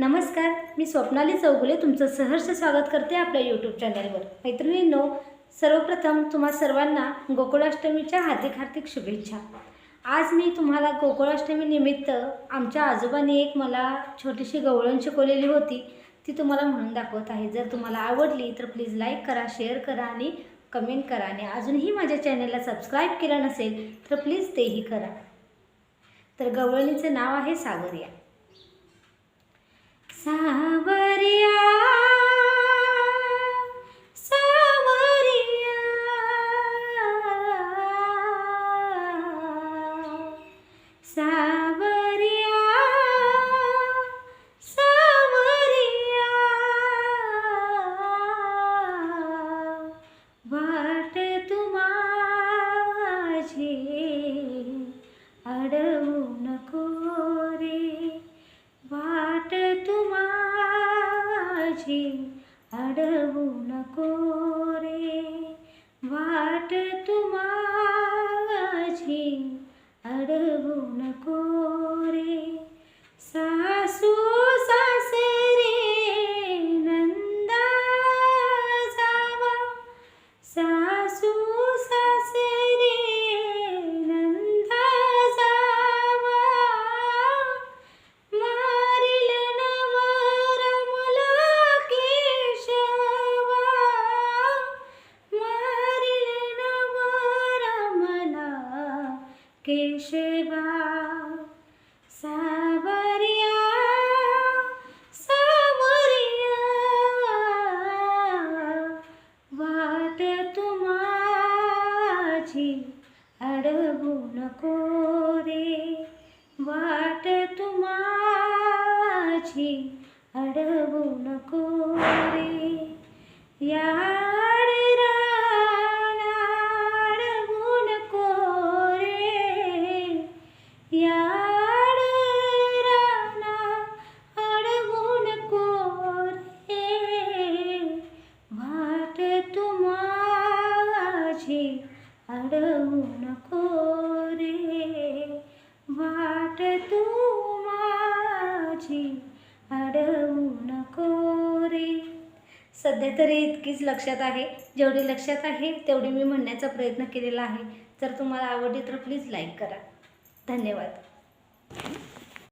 नमस्कार मी स्वप्नाली चौगुले तुमचं सहर्ष स्वागत करते आपल्या यूट्यूब चॅनलवर मैत्रिणींनो सर्वप्रथम तुम्हा सर्वांना गोकुळाष्टमीच्या हार्दिक हार्दिक शुभेच्छा. आज मी तुम्हाला गोकुळाष्टमी निमित्त आमच्या आजोबांनी एक मला छोटीशी गवळण शिकवलेली होती ती तुम्हाला म्हणून दाखवत आहे. जर तुम्हाला आवडली तर प्लीज लाईक करा शेअर करा आणि कमेंट करा. आणि अजूनही माझ्या चॅनलला सबस्क्राईब केलं नसेल तर प्लीज तेही करा. तर गवळणीचं नाव आहे सागरिया. sad तुमाझी अडवू नको रे वाट तुमाझी अडवू नको माझी अडवू नको रे वाट तू माझी अडवू नको अडवू नको रे वाट तुमाची अडवू नको रे सध्या तरी इतकीच लक्षात आहे जेवढी लक्षात आहे तेवढी मी म्हणण्याचा प्रयत्न केलेला आहे. जर तुम्हाला आवडली तर प्लीज लाईक करा. धन्यवाद.